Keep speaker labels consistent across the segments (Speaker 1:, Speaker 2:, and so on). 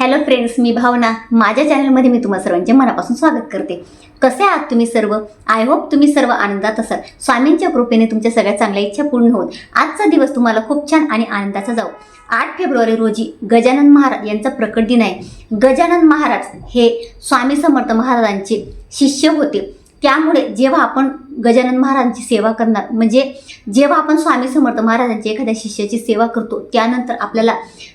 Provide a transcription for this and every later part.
Speaker 1: Hello friends मी भावना. माझ्या चॅनलमध्ये मी तुम्हा सर्वांचे मनापासून स्वागत करते. कसे आहात तुम्ही सर्व? आय होप तुम्ही सर्व आनंदात असाल. स्वामींच्या कृपेने तुमच्या सगळ्या चांगल्या इच्छा पूर्ण होत. आजचा दिवस तुम्हाला खूप छान आणि आनंदाचा जाऊ आठ फेब्रुवारी रोजी गजानन महाराज यांचा प्रकट दिन आहे. गजानन महाराज हे स्वामी समर्थ महाराजांचे शिष्य होते. त्यामुळे जेव्हा आपण गजानन महाराजांची सेवा करणार म्हणजे जेव्हा आपण स्वामी समर्थ महाराजांची एखाद्या शिष्याची सेवा करतो त्यानंतर आपल्याला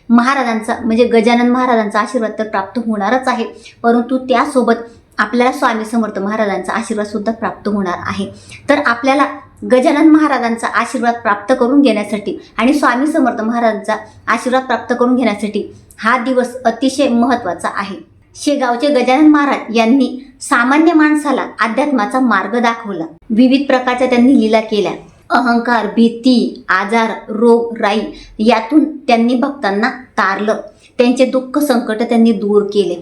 Speaker 1: महाराजांचा म्हणजे गजानन महाराजांचा आशीर्वाद तर प्राप्त होणारच आहे. परंतु त्यासोबत आपल्याला स्वामी समर्थ महाराजांचा आशीर्वाद सुद्धा प्राप्त होणार आहे. तर आपल्याला गजानन महाराजांचा आशीर्वाद प्राप्त करून घेण्यासाठी आणि स्वामी समर्थ महाराजांचा आशीर्वाद प्राप्त करून घेण्यासाठी हा दिवस अतिशय महत्त्वाचा आहे. शेगावचे गजानन महाराज यांनी सामान्य माणसाला अध्यात्माचा मार्ग दाखवला. विविध प्रकारच्या त्यांनी लीला केल्या. अहंकार भीती आजार रोग राई यातून त्यांनी भक्तांना तारलं. त्यांचे दुःख संकट त्यांनी दूर केले.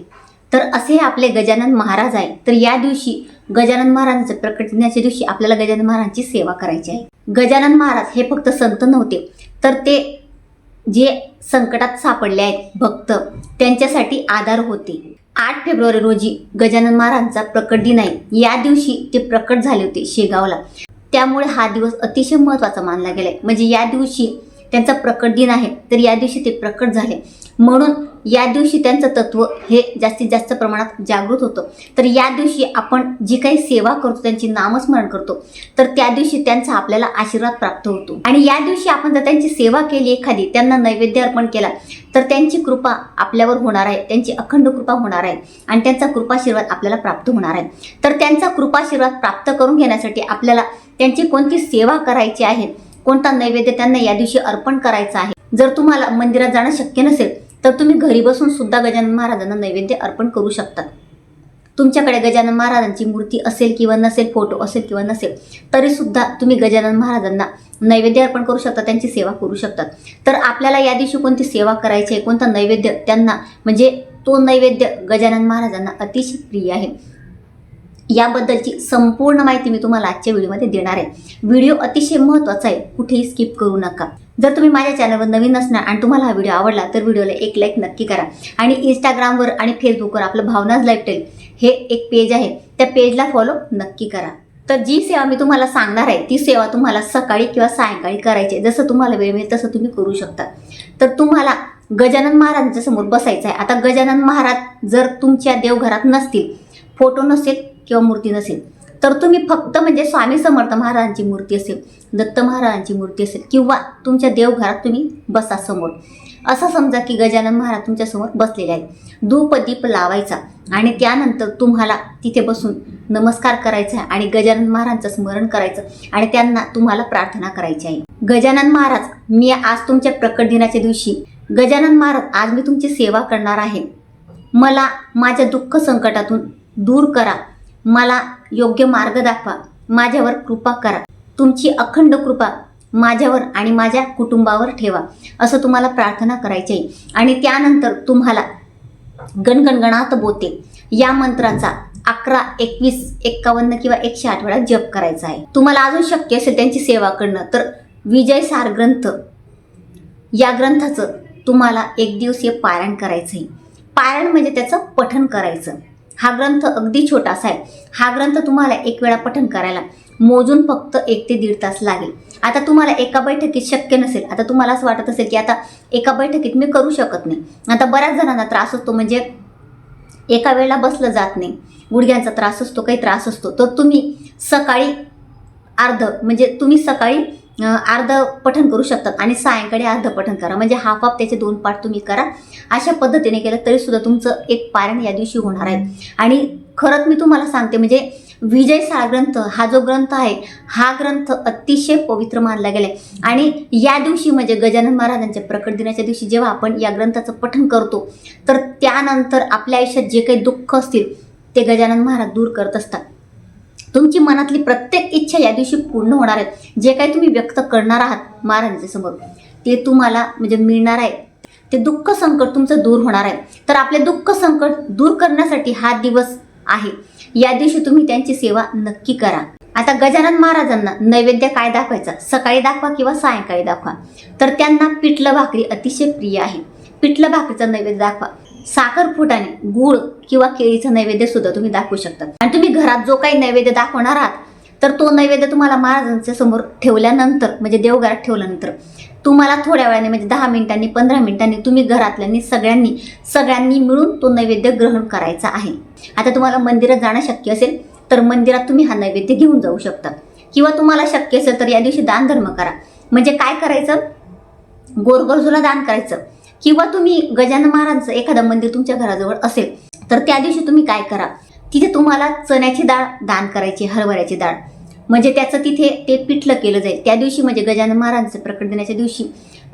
Speaker 1: तर असे आपले गजानन महाराज आहे तर या दिवशी गजानन महाराजांचं प्रकट दिनाच्या दिवशी आपल्याला गजानन महाराजांची सेवा करायची आहे. गजानन महाराज हे फक्त संत नव्हते. तर ते जे संकटात सापडले आहेत भक्त त्यांच्यासाठी आधार होते. आठ फेब्रुवारी रोजी गजानन महाराजांचा प्रकट दिन आहे. या दिवशी ते प्रकट झाले होते शेगावला. त्यामुळे हा दिवस अतिशय महत्त्वाचा मानला गेलाय. म्हणजे या दिवशी त्यांचा प्रकट दिन आहे तर या दिवशी ते प्रकट झाले. म्हणून या दिवशी त्यांचं तत्व हे जास्तीत जास्त प्रमाणात जागृत होतं. तर या दिवशी आपण जी काही सेवा करतो त्यांची नामस्मरण करतो तर त्या दिवशी त्यांचा आपल्याला आशीर्वाद प्राप्त होतो. आणि या दिवशी आपण जर त्यांची सेवा केली एखादी त्यांना नैवेद्य अर्पण केला तर त्यांची कृपा आपल्यावर होणार आहे. त्यांची अखंड कृपा होणार आहे. आणि त्यांचा कृपाशीर्वाद आपल्याला प्राप्त होणार आहे. तर त्यांचा कृपाशीर्वाद प्राप्त करून घेण्यासाठी आपल्याला त्यांची कोणती सेवा करायची आहे कोणता नैवेद्य त्यांना या दिवशी अर्पण करायचा आहे जर तुम्हाला मंदिरात जाणं शक्य नसेल तर तुम्ही घरी बसून सुद्धा गजानन महाराजांना नैवेद्य अर्पण करू शकतात तुमच्याकडे गजानन महाराजांची मूर्ती असेल किंवा नसेल फोटो असेल किंवा नसेल तरी सुद्धा तुम्ही गजानन महाराजांना नैवेद्य अर्पण करू शकता त्यांची सेवा करू शकतात तर आपल्याला या दिवशी कोणती सेवा करायची आहे कोणता नैवेद्य त्यांना म्हणजे तो नैवेद्य गजानन महाराजांना अतिशय प्रिय आहे. याबद्दलची संपूर्ण माहिती मी तुम्हाला आजच्या व्हिडिओमध्ये देणार आहे. व्हिडिओ अतिशय महत्त्वाचा आहे कुठेही स्किप करू नका. जर तुम्ही माझ्या चॅनलवर नवीन असणार आणि तुम्हाला हा व्हिडिओ आवडला तर व्हिडिओला एक लाईक नक्की करा. आणि इंस्टाग्रामवर आणि फेसबुकवर आपलं भावनाज लाईफस्टाईल हे एक पेज आहे. त्या पेजला फॉलो नक्की करा. तर जी सेवा मी तुम्हाला सांगणार आहे ती सेवा तुम्हाला सकाळी किंवा सायंकाळी करायची आहे. जसं तुम्हाला वेळ मिळेल तसं तुम्ही करू शकता. तर तुम्हाला गजानन महाराजांच्या समोर बसायचं आहे. आता गजानन महाराज जर तुमच्या देवघरात नसतील फोटो नसेल किंवा मूर्ती नसेल तर तुम्ही फक्त म्हणजे स्वामी समर्थ महाराजांची मूर्ती असेल दत्त महाराजांची मूर्ती असेल किंवा तुमच्या देवघरात तुम्ही बसा समोर. असं समजा की गजानन महाराज तुमच्यासमोर बसलेले आहेत. धूपदीप लावायचा आणि त्यानंतर तुम्हाला तिथे बसून नमस्कार करायचा आहे आणि गजानन महाराजांचं स्मरण करायचं आणि त्यांना तुम्हाला प्रार्थना करायची आहे. गजानन महाराज मी आज तुमच्या प्रकट दिनाच्या दिवशी गजानन महाराज आज मी तुमची सेवा करणार आहे. मला माझ्या दुःख संकटातून दूर करा. मला योग्य मार्ग दाखवा. माझ्यावर कृपा करा. तुमची अखंड कृपा माझ्यावर आणि माझ्या कुटुंबावर ठेवा. असं तुम्हाला प्रार्थना करायची आहे. आणि त्यानंतर तुम्हाला गणगणगणात बोते. या मंत्राचा अकरा एकवीस एक्कावन्न किंवा एकशे आठ वेळा जप करायचा आहे. तुम्हाला अजून शक्य असेल त्यांची सेवा करणं तर विजय सार ग्रंथ. या ग्रंथाचं तुम्हाला एक दिवसीय पारायण करायचं आहे पारायण म्हणजे त्याचं पठण करायचं. हा ग्रंथ अगदी छोटासा आहे. हा ग्रंथ तुम्हाला एक वेळा पठण करायला मोजून फक्त एक ते दीड तास लागेल. आता तुम्हाला एका बैठकीत शक्य नसेल आता तुम्हाला असं वाटत असेल की आता एका बैठकीत मी करू शकत नाही. आता बऱ्याच जणांना त्रास असतो म्हणजे एका वेळेला बसलं जात नाही. गुडघ्यांचा त्रास असतो काही त्रास असतो. तर तुम्ही सकाळी अर्ध म्हणजे तुम्ही सकाळी अर्ध पठण करू शकतात आणि सायंकाळी अर्ध पठण करा. म्हणजे हाफ हाफ त्याचे दोन पाठ तुम्ही करा. अशा पद्धतीने केलं तरी सुद्धा तुमचं एक पारायण या दिवशी होणार आहे. आणि खरंच मी तुम्हाला सांगते म्हणजे विजय साळ ग्रंथ हा जो ग्रंथ आहे हा ग्रंथ अतिशय पवित्र मानला गेला आहे आणि या दिवशी म्हणजे गजानन महाराजांच्या प्रकट दिनाच्या दिवशी जेव्हा आपण या ग्रंथाचं पठण करतो तर त्यानंतर आपल्या आयुष्यात जे काही दुःख असतील ते गजानन महाराज दूर करत असतात. तुमची मनातली प्रत्येक इच्छा या दिवशी पूर्ण होणार आहे जे काही तुम्ही व्यक्त करणार आहात महाराजांच्या समोर ते तुम्हाला म्हणजे मिळणार आहे. ते दुःख संकट तुमचं दूर होणार आहे. तर आपले दुःख संकट दूर करण्यासाठी हा दिवस आहे. या दिवशी तुम्ही त्यांची सेवा नक्की करा. आता गजानन महाराजांना नैवेद्य काय दाखवायचा? सकाळी दाखवा किंवा सायंकाळी दाखवा? तर त्यांना पिठलं भाकरी अतिशय प्रिय आहे. पिठलं भाकरीचा नैवेद्य दाखवा. साखर फुटाने गुळ किंवा केळीचं नैवेद्य सुद्धा तुम्ही दाखवू शकता. आणि तुम्ही घरात जो काही नैवेद्य दाखवणार आहात तर तो नैवेद्य तुम्हाला महाराजांच्या समोर ठेवल्यानंतर म्हणजे देवघरात ठेवल्यानंतर तुम्हाला थोड्या वेळाने म्हणजे दहा मिनिटांनी पंधरा मिनिटांनी तुम्ही घरातल्यांनी सगळ्यांनी सगळ्यांनी मिळून तो नैवेद्य ग्रहण करायचा आहे. आता तुम्हाला मंदिरात जाणं शक्य असेल तर मंदिरात तुम्ही हा नैवेद्य घेऊन जाऊ शकता. किंवा तुम्हाला शक्य असेल तर या दिवशी दानधर्म करा. म्हणजे काय करायचं? गोरगरजूला दान करायचं. किंवा तुम्ही गजानन महाराजांचं एखादं मंदिर तुमच्या घराजवळ असेल तर त्या दिवशी तुम्ही काय करा? तिथे तुम्हाला चण्याची डाळ दान करायची हरभऱ्याची डाळ. म्हणजे त्याचं तिथे ते पिठलं केलं जाईल. त्या दिवशी म्हणजे गजानन महाराजांचं प्रकट दिनाच्या दिवशी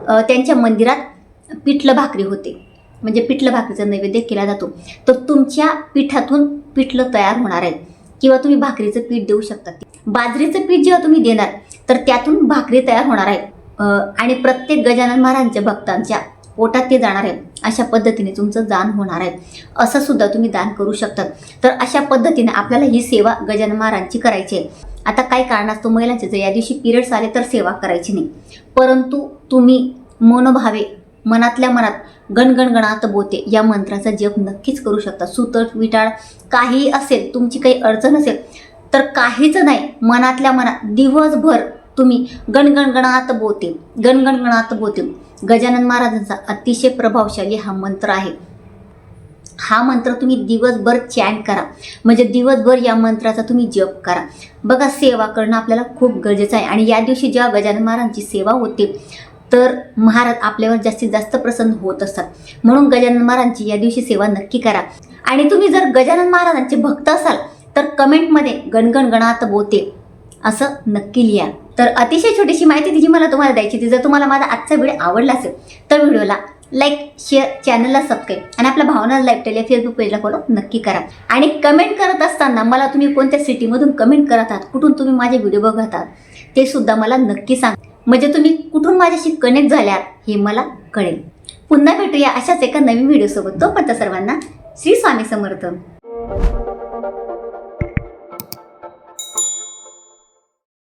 Speaker 1: त्यांच्या मंदिरात पिठलं भाकरी होते. म्हणजे पिठलं भाकरीचा नैवेद्य केला जातो. तर तुमच्या पिठातून पिठलं तयार होणार आहे. किंवा तुम्ही भाकरीचं पीठ देऊ शकता. बाजरीचं पीठ जेव्हा तुम्ही देणार तर त्यातून भाकरी तयार होणार आहे. आणि प्रत्येक गजानन महाराजांच्या भक्तांच्या पोटात ते जाणार आहे अशा पद्धतीने तुमचं दान होणार आहे. असं सुद्धा तुम्ही दान करू शकतात. तर अशा पद्धतीने आपल्याला ही सेवा गजानन महाराजांची करायची आहे. आता काय कारणास्तव महिलांचे जर या दिवशी पिरियड्स आले तर सेवा करायची नाही. परंतु तुम्ही मनोभावे मनातल्या मनात गणगणगणात बोते. या मंत्राचा जप नक्कीच करू शकता. सुतट विटाळ काही असेल तुमची काही अडचण असेल तर काहीच नाही. मनातल्या मनात दिवसभर तुम्ही गणगणगणात बोते गणगणगणात बोते गजानन महाराजांचा अतिशय प्रभावशाली हा मंत्र आहे. हा मंत्र तुम्ही दिवसभर चॅन करा. म्हणजे दिवसभर या मंत्राचा तुम्ही जप करा. बघा सेवा करणं आपल्याला खूप गरजेचं आहे. आणि या दिवशी जेव्हा गजानन महाराजांची सेवा होते तर महाराज आपल्यावर जास्तीत जास्त प्रसन्न होत असतात. म्हणून गजानन महाराजांची या दिवशी सेवा नक्की करा. आणि तुम्ही जर गजानन महाराजांचे भक्त असाल तर कमेंटमध्ये गणगण गणात बोते असं नक्की लिहा. तर अतिशय छोटीशी माहिती तिची मला तुम्हाला द्यायची होती. जर तुम्हाला माझा आजचा व्हिडिओ आवडला असेल तर व्हिडिओला लाईक शेअर चॅनलला सबस्क्राईब आणि आपल्या भावना लाईव्ह या फेसबुक पेजला फॉलो नक्की करा. आणि कमेंट करत असताना मला तुम्ही कोणत्या सिटीमधून कमेंट करत आहात कुठून तुम्ही माझे व्हिडिओ बघत आहात ते सुद्धा मला नक्की सांग. म्हणजे तुम्ही कुठून माझ्याशी कनेक्ट झाल्यात हे मला कळेल. पुन्हा भेटूया अशाच एका नवीन व्हिडिओसोबत तोपर्यंत सर्वांना श्री स्वामी समर्थ.